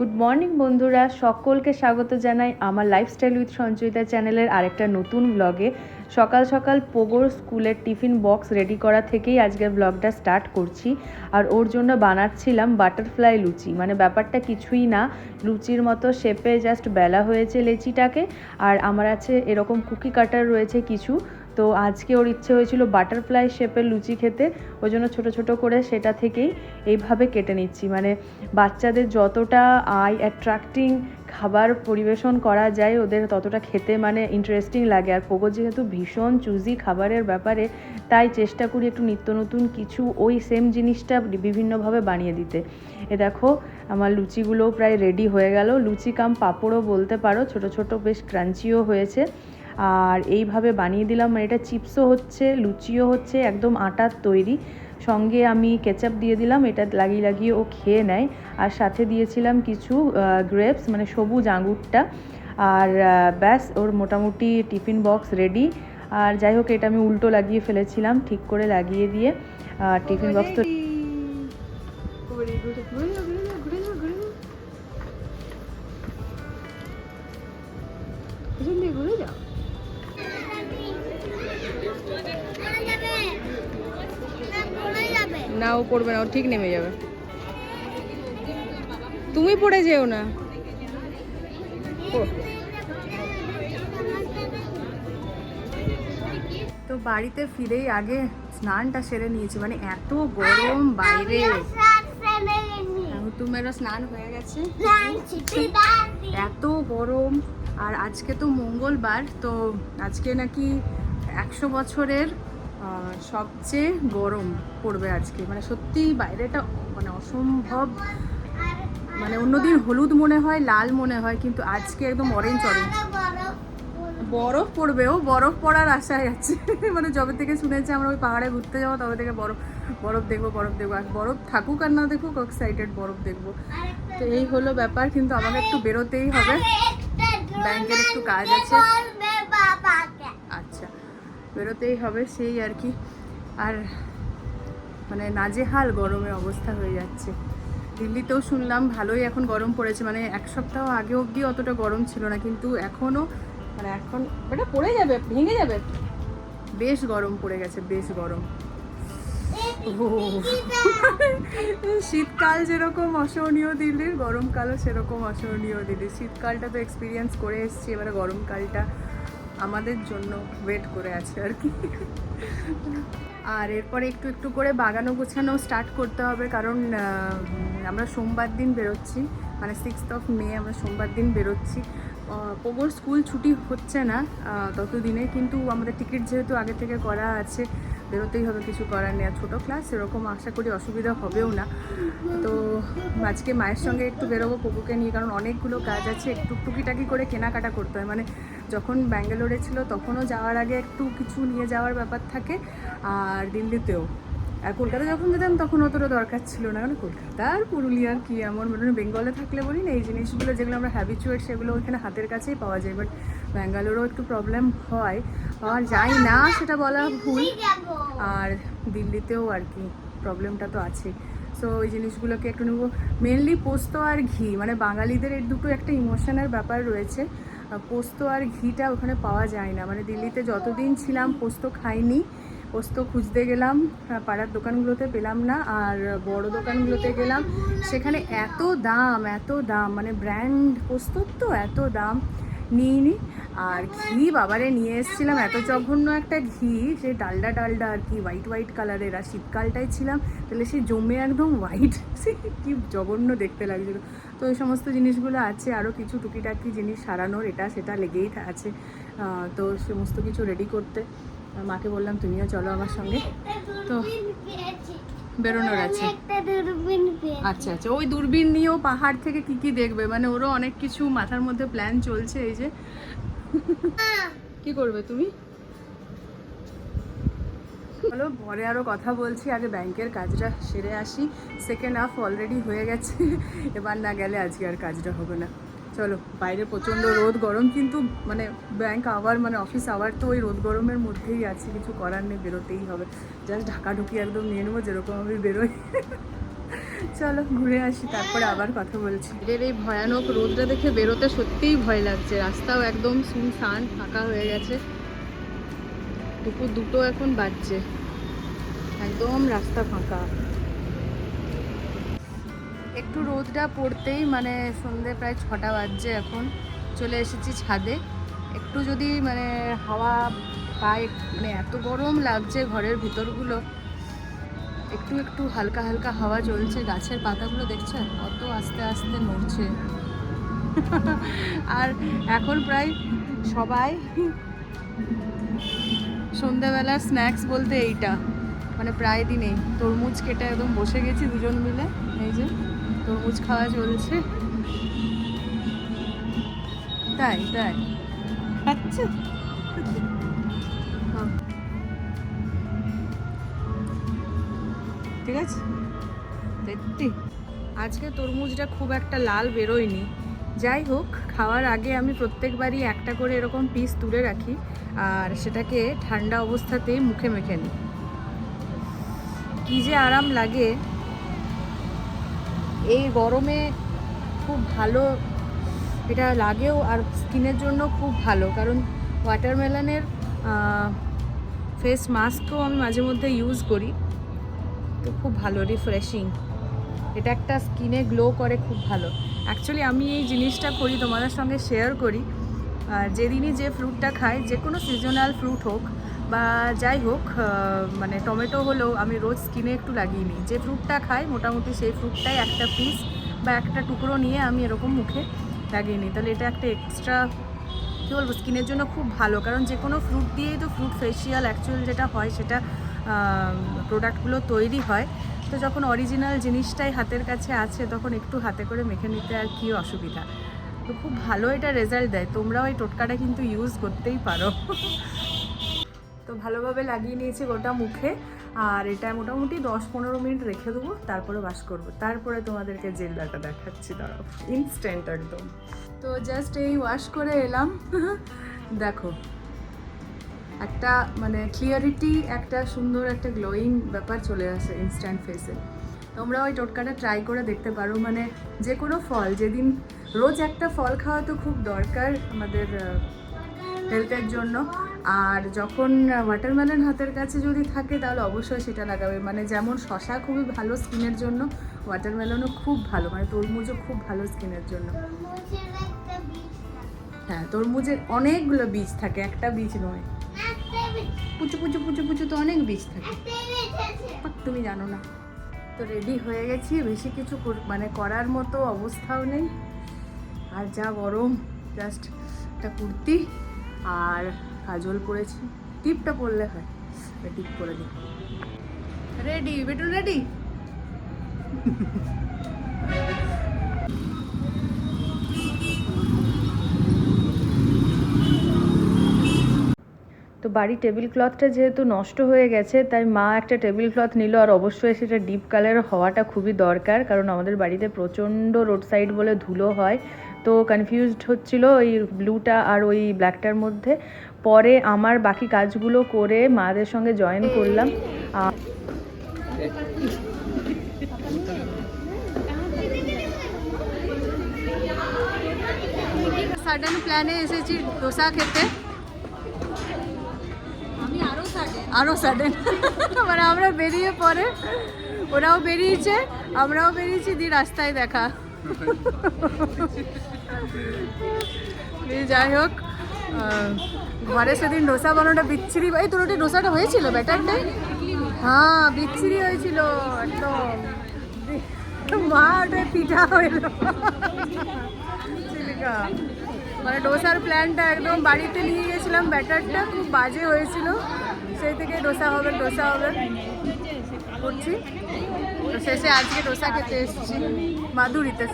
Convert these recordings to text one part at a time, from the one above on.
Good morning বন্ধুরা। সকলকে স্বাগত জানাই আমার লাইফস্টাইল উইথ সঞ্চয়িতা চ্যানেলের আরেকটা নতুন ব্লগে সকাল সকাল পোগোর স্কুলের টিফিন বক্স রেডি করা থেকেই আজকের ব্লগটা স্টার্ট করছি। আর ওর জন্য বানাচ্ছিলাম বাটারফ্লাই লুচি। মানে ব্যাপারটা কিছুই না। লুচির মতো শেপে জাস্ট বেলা হয়েছে লেচিটাকে। আর আমার আছে এরকম কুকি কাটার রয়েছে কিছু। তো আজকে ওর ইচ্ছে হয়েছিল বাটারফ্লাই শেপের লুচি খেতে, ওই জন্য ছোটো ছোটো করে সেটা থেকেই এইভাবে কেটে নিচ্ছি। মানে বাচ্চাদের যতটা আই অ্যাট্রাক্টিং খাবার পরিবেশন করা যায়, ওদের ততটা খেতে মানে ইন্টারেস্টিং লাগে। আর পোগো যেহেতু ভীষণ চুজি খাবারের ব্যাপারে, তাই চেষ্টা করি একটু নিত্য নতুন কিছু ওই সেম জিনিসটা বিভিন্নভাবে বানিয়ে দিতে। এ দেখো, আমার লুচিগুলোও প্রায় রেডি হয়ে গেল। লুচি কাম পাঁপড়ও বলতে পারো, ছোট ছোট বেশ ক্রাঞ্চিও হয়েছে। আর এইভাবে বানিয়ে দিলাম। মানে এটা চিপসও হচ্ছে লুচিও হচ্ছে একদম আটার তৈরি। সঙ্গে আমি কেচাপ দিয়ে দিলাম এটা লাগিয়ে লাগিয়ে ও খেয়ে নেয়। আর সাথে দিয়েছিলাম কিছু গ্রেপস মানে সবুজ আঙুরটা। আর ব্যাস ওর মোটামুটি টিফিন বক্স রেডি আর যাই হোক এটা আমি উল্টো লাগিয়ে ফেলেছিলাম ঠিক করে লাগিয়ে দিয়ে। টিফিন বক্স তো না ও পড়বে না, ও ঠিক নেমে যাবে। তুমি পড়ে যেও না। তো বাড়িতে ফিরেই আগে স্নানটা সেরে নিয়েছি মানে এত গরম বাইরে। হুতুমেরও স্নান হয়ে গেছে। এত গরম, আর আজকে তো মঙ্গলবার, তো আজকে নাকি একশো বছরের সবচেয়ে গরম পড়বে আজকে। মানে সত্যি বাইরেটা মানে অসম্ভব মানে অন্যদিন হলুদ মনে হয় লাল মনে হয় কিন্তু আজকে একদম অরেঞ্জ অরেঞ্জ বরফ পড়বেও বরফ পড়ার আশায় আছে। মানে যবে থেকে শুনেছি আমরা ওই পাহাড়ে ঘুরতে যাব তবে থেকে বরফ বরফ দেখব বরফ দেখব। আর বরফ থাকুক আর না দেখুক এক্সাইটেড বরফ দেখব। তো এই হলো ব্যাপার কিন্তু আমাকে একটু বেরোতেই হবে। ব্যাংকের একটু কাজ আছে। বেরোতেই হবে সেই আর কি। আর মানে নাজেহাল গরমে অবস্থা হয়ে যাচ্ছে। দিল্লিতেও শুনলাম ভালোই এখন গরম পড়েছে। মানে এক সপ্তাহ আগে অবধি অতটা গরম ছিল না, কিন্তু এখনও মানে এখন এটা পড়ে যাবে, ভেঙে যাবে। বেশ গরম পড়ে গেছে, বেশ গরম। শীতকাল যেরকম অসহনীয় দিল্লির, গরমকালও সেরকম অসহনীয় দিল্লির। শীতকালটা তো এক্সপিরিয়েন্স করে এসেছি, এবারে গরমকালটা আমাদের জন্য ওয়েট করে আছে আর কি। আর এরপরে একটু একটু করে বাগানো গোছানো স্টার্ট করতে হবে কারণ আমরা সোমবার দিন বেরোচ্ছি মানে সিক্সথ অফ মে আমরা সোমবার দিন বেরোচ্ছি। পোগোর স্কুল ছুটি হচ্ছে না ততদিনে কিন্তু আমাদের টিকিট যেহেতু আগে থেকে করা আছে বেরোতেই হবে, কিছু করার নেই। আর ছোটো ক্লাস এরকম আশা করি অসুবিধা হবেও না। তো আজকে মায়ের সঙ্গে একটু বেরোবো পুকুকে নিয়ে, কারণ অনেকগুলো কাজ আছে, একটু টুকিটাকি করে কেনাকাটা করতে হয়। মানে যখন ব্যাঙ্গালোরে ছিল, তখনও যাওয়ার আগে একটু কিছু নিয়ে যাওয়ার ব্যাপার থাকে, আর দিল্লিতেও। আর কলকাতা যখন যেতাম তখন অতটা দরকার ছিল না। কারণ কলকাতা আর পুরুলিয়ার কি এমন? মানে বেঙ্গলে থাকলে বলি না, এই জিনিসগুলো যেগুলো আমরা হ্যাবিচুয়েট সেগুলো ওইখানে হাতের কাছেই পাওয়া যায়। বাট ব্যাঙ্গালোরেও একটু প্রবলেম হয়। পাওয়া যায় না, সেটা বলা ভুল। আর দিল্লিতেও আর কি প্রবলেমটা তো আছে। সো ওই জিনিসগুলোকে একটু নেব। মেনলি পোস্ত আর ঘি। মানে বাঙালিদের এর দুটো একটা ইমোশনের ব্যাপার রয়েছে। পোস্ত আর ঘিটা ওখানে পাওয়া যায় না। মানে দিল্লিতে যতদিন ছিলাম পোস্ত খাইনি। পোস্ত খুঁজতে গেলাম পাড়ার দোকানগুলোতে পেলাম না, আর বড় দোকানগুলোতে গেলাম। সেখানে এত দাম এত দাম মানে ব্র্যান্ড পোস্তর তো এত দাম। নিইনি আর ঘি বাবারে নিয়ে এসেছিলাম, এত জঘন্য একটা ঘি সে ডালডা ডালডা আর কি হোয়াইট হোয়াইট কালারের আর শীতকালটাই ছিলাম, তাহলে সে জমে একদম হোয়াইট সে কি জঘন্য দেখতে লাগছিল। তো এই সমস্ত জিনিসগুলো আছে আরও কিছু টুকিটাকি জিনিস সারানোর, এটা সেটা লেগেই আছে। তো সমস্ত কিছু রেডি করতে। মাকে বললাম, তুমিও চলো আমার সঙ্গে। তো বেরোনোর আছে। আচ্ছা আচ্ছা। ওই দূরবীন নিয়েও পাহাড় থেকে কি কি দেখবে? মানে ওরও অনেক কিছু মাথার মধ্যে প্ল্যান চলছে এই যে। কি করবে তুমি? চলো পরে আরও কথা বলছি। আগে ব্যাংকের কাজটা সেরে আসি। সেকেন্ড হাফ অলরেডি হয়ে গেছে। এবার না গেলে আজকে আর কাজটা হবে না। চলো, বাইরে প্রচণ্ড রোদ, গরম কিন্তু মানে ব্যাংক আওয়ার মানে অফিস আওয়ার তো ওই রোদ গরমের মধ্যেই আছে, কিছু করার নেই, বেরোতেই হবে। জাস্ট ঢাকা ঢুকি একদম নিয়ে নেব, যেরকম আমি বেরোই। চলো, ঘুরে আসি, তারপরে আবার কথা বলছি। এদের এই ভয়ানক রোদটা দেখে বেরোতে সত্যিই ভয় লাগছে। রাস্তাও একদম শুনশান ফাঁকা হয়ে গেছে। দুপুর দুটো এখন বাজছে। একদম রাস্তা ফাঁকা। একটু রোদটা পড়তেই মানে সন্ধে প্রায় ছটা বাজছে এখন। চলে এসেছি ছাদে। একটু যদি মানে হাওয়া পায় মানে এত গরম লাগছে ঘরের ভিতরগুলো। একটু একটু হালকা হালকা হাওয়া চলছে, গাছের পাতাগুলো দেখছেন কত আস্তে আস্তে নড়ছে। আর এখন প্রায় সবাই সন্ধ্যাবেলার স্ন্যাক্স বলতে এইটা। মানে প্রায় দিনেই। তরমুজ কেটে একদম বসে গেছি দুজন মিলে, এই যে। তরমুজ খাওয়া চলছে। তাই তাই। আচ্ছা ঠিক আছে। সত্যি। আজকে তরমুজটা খুব একটা লাল বেরোয়নি। যাই হোক খাওয়ার আগে আমি প্রত্যেকবারই একটা করে এরকম পিস তুলে রাখি আর সেটাকে ঠান্ডা অবস্থাতেই মুখে মেখে নিই। কী যে আরাম লাগে। এই গরমে খুব ভালো এটা লাগেও আর স্কিনের জন্য খুব ভালো। কারণ ওয়াটারমেলনের ফেস মাস্কও আমি মাঝে মধ্যে ইউজ করি। তো খুব ভালো রিফ্রেশিং এটা একটা স্কিনে গ্লো করে খুব ভালো। অ্যাকচুয়ালি আমি এই জিনিসটা করি, তোমাদের সঙ্গে শেয়ার করি। যেদিনই যে ফ্রুটটা খাই যে কোনো সিজনাল ফ্রুট হোক বা যাই হোক মানে টমেটো হলেও আমি রোজ স্কিনে একটু লাগিয়ে নিই। যে ফ্রুটটা খাই, মোটামুটি সেই ফ্রুটটাই একটা পিস বা একটা টুকরো নিয়ে আমি এরকম মুখে লাগিয়ে নিই। তাহলে এটা একটা এক্সট্রা কী বলব স্কিনের জন্য খুব ভালো। কারণ যে কোনো ফ্রুট দিয়েই তো ফ্রুট ফেশিয়াল অ্যাকচুয়াল যেটা হয়, সেটা প্রোডাক্টগুলো তৈরি হয়। তো যখন অরিজিনাল জিনিসটাই হাতের কাছে আছে, তখন একটু হাতে করে মেখে নিতে আর কী অসুবিধা। তো খুব ভালো এটা রেজাল্ট দেয়। তোমরাও এই টোটকাটা কিন্তু ইউজ করতেই পারো। তো ভালোভাবে লাগিয়ে নিয়েছি গোটা মুখে। আর এটা মোটামুটি দশ পনেরো মিনিট রেখে দেবো, তারপরে বাস করব। তারপরে তোমাদেরকে জেলদাটা দেখাচ্ছি, দাঁড়াও। ইনস্ট্যান্ট একদম। তো জাস্ট এই ওয়াশ করে এলাম। দেখো, একটা মানে ক্লিয়ারিটি একটা সুন্দর, একটা গ্লোয়িং ব্যাপার চলে আসে ইনস্ট্যান্ট ফেসে তোমরা ওই টোটকাটা ট্রাই করে দেখতে পারো। মানে যে কোনো ফল, যেদিন রোজ একটা ফল খাওয়া তো খুব দরকার আমাদের হেলথের জন্য। আর যখন ওয়াটারমেলন হাতের কাছে যদি থাকে, তাহলে অবশ্যই সেটা লাগাবে। মানে যেমন শশা খুবই ভালো স্কিনের জন্য ওয়াটারমেলনও খুব ভালো। মানে তরমুজও খুব ভালো স্কিনের জন্য। হ্যাঁ তরমুজের অনেকগুলো বীজ থাকে, একটা বীজ নয়। পুচু পুচু পুচু পুচু তো অনেক বীজ থাকে। তুমি জানো না। তো রেডি হয়ে গেছি, বেশি কিছু মানে করার মতো অবস্থাও নেই। আর যা গরম জাস্ট একটা কুর্তি। আর কাজল পরেছি টিপটা পরলে হয়। টিপ করে দিই। রেডি বেটু রেডি? তো বাড়ির টেবিল ক্লথটা যেহেতু নষ্ট হয়ে গেছে, তাই মা একটা টেবিল ক্লথ নিল আর অবশ্যই সেটা ডিপ কালার হওয়াটা খুবই দরকার, কারণ আমাদের বাড়িতে প্রচণ্ড রোড সাইড বলে ধুলো হয়। তো কনফিউজড হচ্ছিল ওই ব্লুটা আর ওই ব্ল্যাকটার মধ্যে। পরে আমার বাকি কাজগুলো করে মাদের সঙ্গে জয়েন করলাম। সাডেন প্ল্যানে এসেছি, ডোসা খেতে। আরও সাডেন। মানে আমরা বেরিয়ে পরে, ওরাও বেরিয়েছে, আমরাও বেরিয়েছি, দিয়ে রাস্তায় দেখা। যাই হোক ঘরে সেদিন ডোসা বানানোটা বিচ্ছিরি, এই তোর ওটা ডোসাটা হয়েছিল ব্যাটারটাই হ্যাঁ বিচ্ছিরি হয়েছিল, একদম। মা, ওটা পিঠা হইল। মানে ডোসার প্ল্যানটা একদম বাড়িতে নিয়ে গেছিলাম, ব্যাটারটা খুব বাজে হয়েছিল। সেই থেকে ডোসা হবে ডোসা হবে। করছি। শেষে আজকে ডোসা খেতে এসেছি।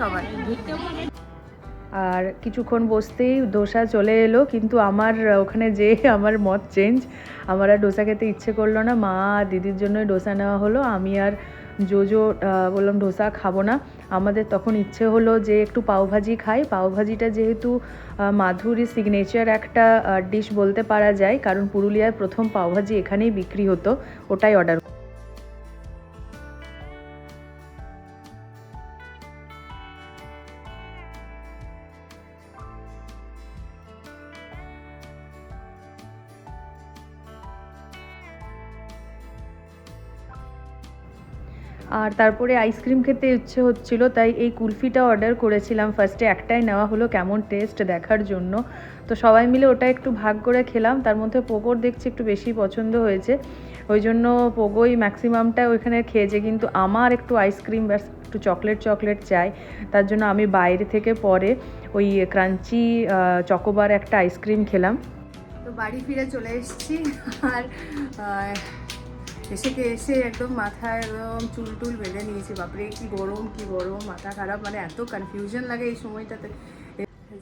সবাই। আর কিছুক্ষণ বসতেই ডোসা চলে এলো, কিন্তু আমার, ওখানে যে আমার মত চেঞ্জ, আমার আর ডোসা খেতে ইচ্ছে করল না। মা দিদির জন্য ডোসা নেওয়া হলো। আমি আর জোজো বললাম ডোসা খাব না। আমাদের তখন ইচ্ছে হলো যে একটু পাওভাজি খাই। পাওভাজিটা যেহেতু মাধুরী সিগনেচার একটা ডিশ বলতে পারা যায়, কারণ পুরুলিয়ার প্রথম পাওভাজি এখানেই বিক্রি হতো, ওটাই অর্ডার আর তারপরে আইসক্রিম খেতে ইচ্ছে হচ্ছিল, তাই এই কুলফিটা অর্ডার করেছিলাম ফার্স্টে একটাই নেওয়া হলো কেমন টেস্ট দেখার জন্য। তো সবাই মিলে ওটা একটু ভাগ করে খেলাম। তার মধ্যে পোকোর দেখছি একটু বেশি পছন্দ হয়েছে। ওই জন্য পোগোই ম্যাক্সিমামটা ওইখানে খেয়েছে। কিন্তু আমার একটু আইসক্রিম ব্যাস, একটু চকলেট চকলেট চাই। তার জন্য আমি বাইরে থেকে পরে ওই ক্রাঞ্চি চকোবার একটা আইসক্রিম খেলাম। তো বাড়ি ফিরে চলে এসেছি। আর এসে এসে একদম মাথায় একদম চুল টুল বেঁধে নিয়েছি। বাপরে, কি গরম কি গরম, মাথা খারাপ মানে এত কনফিউশন লাগে এই সময়টাতে।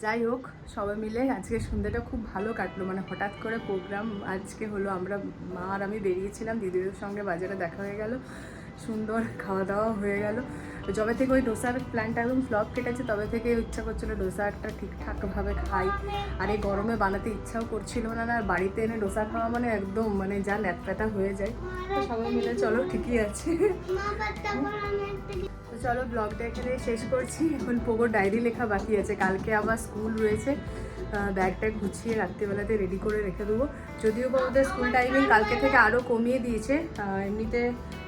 যাই হোক, সবাই মিলে আজকে সন্ধ্যাটা খুব ভালো কাটলো। মানে হঠাৎ করে প্রোগ্রাম আজকে হলো, আমরা মা আর আমি বেরিয়েছিলাম দিদিদের সঙ্গে বাজারে দেখা হয়ে গেল। সুন্দর খাওয়া দাওয়া হয়ে গেল। যবে থেকে ওই ডোসার প্ল্যানটা একদম ফ্লপ কেটেছে, তবে থেকে ইচ্ছা করছিল ডোসা একটা ঠিকঠাকভাবে খাই। আর এই গরমে বানাতে ইচ্ছাও করছিল না আর বাড়িতে এনে ডোসা খাওয়া মানে একদম মানে যা ল্যাটপ্যাটা হয়ে যায়। তো সবাই মিলে চলো ঠিকই আছে। তো চলো ব্লগটা এখানে শেষ করছি। এখন পোগোর ডায়েরি লেখা বাকি আছে, কালকে আবার স্কুল রয়েছে। ব্যাগটা গুছিয়ে রাত্রিবেলাতে রেডি করে রেখে দেবো। যদিও বা ওদের স্কুল টাইমিং কালকে থেকে আরও কমিয়ে দিয়েছে এমনিতে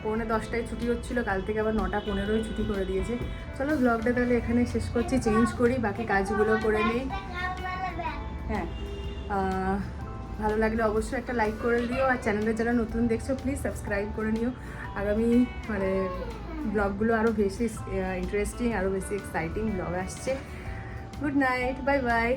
পৌনে দশটায় ছুটি হচ্ছিল, কাল থেকে আবার নটা পনেরোই ছুটি করে দিয়েছে। চলো ব্লগটা তাহলে এখানে শেষ করছি চেঞ্জ করি, বাকি কাজগুলো করে নিই। হ্যাঁ ভালো লাগলে অবশ্যই একটা লাইক করে দিও, আর চ্যানেলে যারা নতুন দেখছ প্লিজ সাবস্ক্রাইব করে নিও। আগামী মানে ব্লগগুলো আরও বেশি ইন্টারেস্টিং আরও বেশি এক্সাইটিং ব্লগ আসছে। Good night bye bye